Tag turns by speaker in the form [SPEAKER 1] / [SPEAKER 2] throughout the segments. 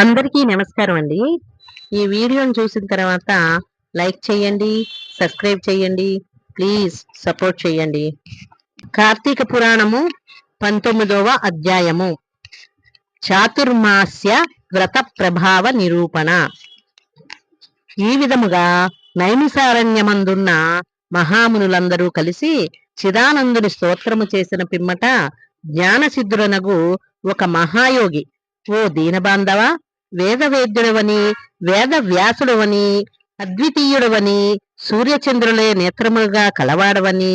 [SPEAKER 1] అందరికీ నమస్కారం అండి. ఈ వీడియోని చూసిన తర్వాత లైక్ చేయండి సబ్స్క్రైబ్ చేయండి ప్లీజ్ సపోర్ట్ చేయండి. కార్తీక పురాణము పంతొమ్మిదవ అధ్యాయము. చాతుర్మాస్య వ్రత ప్రభావ నిరూపణ. ఈ విధముగా నైమిసారణ్యమందున్న మహామునులందరూ కలిసి చిదానందుని స్తోత్రము చేసిన పిమ్మట జ్ఞానసిద్ధులనగు ఒక మహాయోగి ఓ దీనబాంధవ వేదవేద్యుడవని వేద వ్యాసుడవని అద్వితీయుడవని సూర్యచంద్రులే నేత్రములుగా కలవాడవని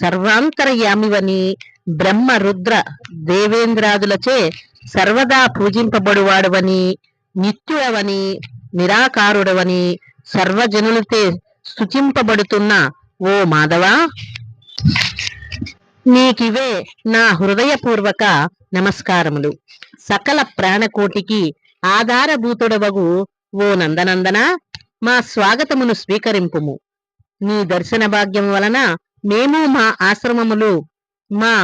[SPEAKER 1] సర్వాంతరయామివని బ్రహ్మ రుద్ర దేవేంద్రాదులచే సర్వదా పూజింపబడువాడవని నిత్యుడవని నిరాకారుడవని సర్వజనులతే స్తుతింపబడుతున్న ఓ మాధవా? నీకివే నా హృదయపూర్వక నమస్కారములు. సకల ప్రాణకోటికి ఆధారభూతుడవగు ఓ నందనందన మా స్వాగతమును స్వీకరింపుము. నీ దర్శన భాగ్యం వలన మేము మా ఆశ్రమములు మా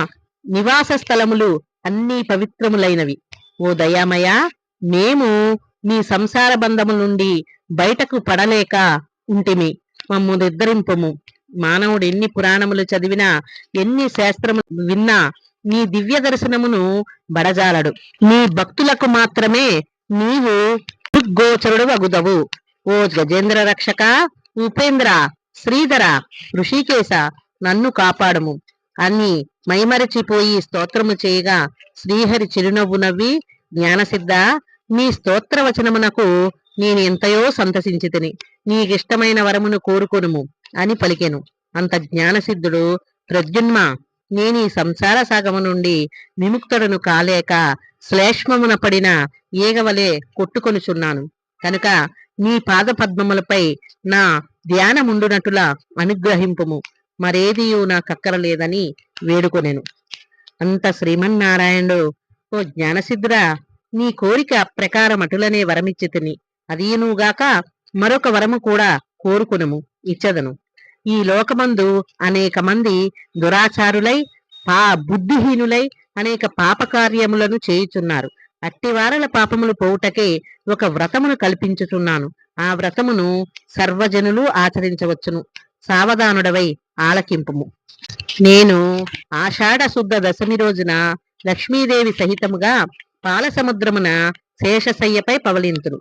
[SPEAKER 1] నివాస స్థలములు అన్నీ పవిత్రములైనవి. ఓ దయామయ మేము నీ సంసార బంధము నుండి బయటకు పడలేక ఉంటిమి మమ్ము నిద్రింపము మానవుడు ఎన్ని పురాణములు చదివినా ఎన్ని శాస్త్రము విన్నా నీ దివ్య దర్శనమును బడజాలడు. నీ భక్తులకు మాత్రమే నీవు గోచరుడు అగుదవు. ఓ గజేంద్ర రక్షక ఉపేంద్ర శ్రీధర ఋషికేశ నన్ను కాపాడము. అని మైమరచిపోయి స్తోత్రము చేయగా శ్రీహరి చిరునవ్వు నవ్వి జ్ఞానసిద్ధ నీ స్తోత్ర వచనమునకు నేను ఎంతయో సంతసించితిని. నీకిష్టమైన వరమును కోరుకొనుము. అని పలికెను. అంత జ్ఞానసిద్ధుడు ప్రద్యున్మ నేను ఈ సంసార సాగము నుండి విముక్తుడను కాలేక శ్లేష్మమున పడిన ఈగవలే కొట్టుకొనుచున్నాను. కనుక నీ పాద పద్మములపై నా ధ్యానముండునటుల అనుగ్రహింపుము. మరేదియు నాకక్కరలేదని వేడుకొనెను. అంత శ్రీమన్నారాయణుడు ఓ జ్ఞానసిద్ధురా నీ కోరిక ప్రకారం అటులనే వరమిచ్చితిని అదీనుగాక మరొక వరము కూడా కోరుకునము ఇచ్చదను. ఈ లోకమందు అనేక మంది దురాచారులై పా బుద్ధిహీనులై అనేక పాపకార్యములను చేయుచున్నారు. అట్టివారల పాపములు పోవుటకే ఒక వ్రతమును కల్పించుచున్నాను. ఆ వ్రతమును సర్వజనులు ఆచరించవచ్చును. సావధానుడవై ఆలకింపుము. నేను ఆషాఢ శుద్ధ దశమి రోజున లక్ష్మీదేవి సహితముగా పాలసముద్రమున శేషశయ్యపై పవలింతును.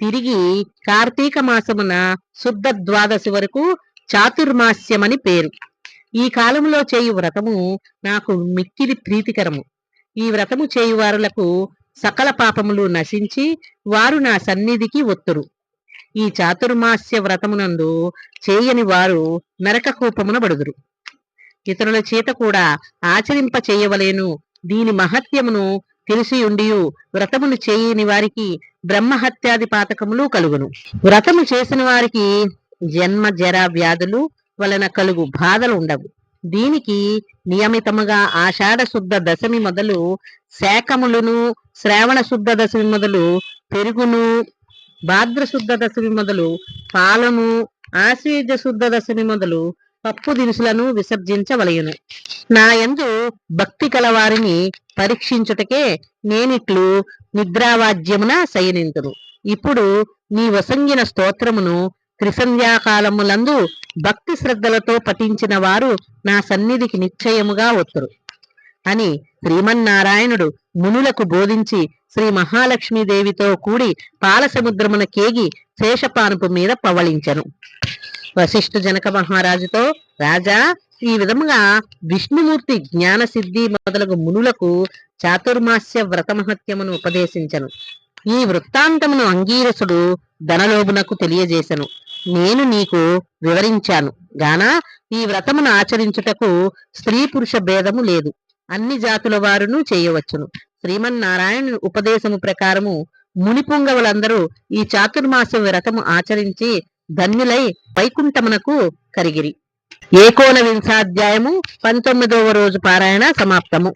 [SPEAKER 1] తిరిగి కార్తీక మాసమున శుద్ధ ద్వాదశి వరకు చాతుర్మాస్యమని పేరు. ఈ కాలములో చేయు వ్రతము నాకు మిక్కిలి ప్రీతికరము. ఈ వ్రతము చేయువారులకు సకల పాపములు నశించి వారు నా సన్నిధికి ఒత్తురు. ఈ చాతుర్మాస్య వ్రతమునందు చేయని వారు నరక కూపమున బడుదురు. ఇతరుల చేత కూడా ఆచరింప చేయవలేను దీని మహత్యమును తెలిసియుండియు వ్రతమును చేయని వారికి బ్రహ్మహత్యాది పాతకములు కలుగును. వ్రతము చేసిన వారికి జన్మ జర వ్యాధులు వలన కలుగు బాధలు ఉండవు. దీనికి నియమితముగా ఆషాఢ శుద్ధ దశమి మొదలు శాఖములను శ్రావణ శుద్ధ దశమి మొదలు పెరుగును భాద్ర శుద్ధ దశమి మొదలు పాలను ఆశీర్జ శుద్ధ దశమి మొదలు పప్పు దినుసులను విసర్జించవలయును. నా యందు భక్తి కలవారిని పరీక్షించుటకే నేనిట్లు నిద్రావాద్యమున శయనింతును. ఇప్పుడు నీ వసంగిన స్తోత్రమును త్రిసంధ్యాకాలములందు భక్తి శ్రద్ధలతో పఠించిన వారు నా సన్నిధికి నిశ్చయముగా వత్తురు. అని శ్రీమన్నారాయణుడు మునులకు బోధించి శ్రీ మహాలక్ష్మీదేవితో కూడి పాలసముద్రమున కేగి శేషపానుపు మీద పవళించెను. వశిష్ఠ జనక మహారాజుతో రాజా ఈ విధముగా విష్ణుమూర్తి జ్ఞాన సిద్ధి మొదలగు మునులకు చాతుర్మాస్య వ్రతమహత్యమును ఉపదేశించను. ఈ వృత్తాంతమును అంగీరసుడు ధనలోభునకు తెలియజేశను నేను నీకు వివరించాను. గాన ఈ వ్రతమును ఆచరించుటకు స్త్రీ పురుష భేదము లేదు. అన్ని జాతుల వారును చేయవచ్చును. శ్రీమన్నారాయణ ఉపదేశము ప్రకారము మునిపుంగవులందరూ ఈ చాతుర్మాస వ్రతము ఆచరించి ధన్యులై వైకుంఠమునకు కరిగిరి. ఏకోన వింశాధ్యాయము పంతొమ్మిదవ రోజు పారాయణ సమాప్తము.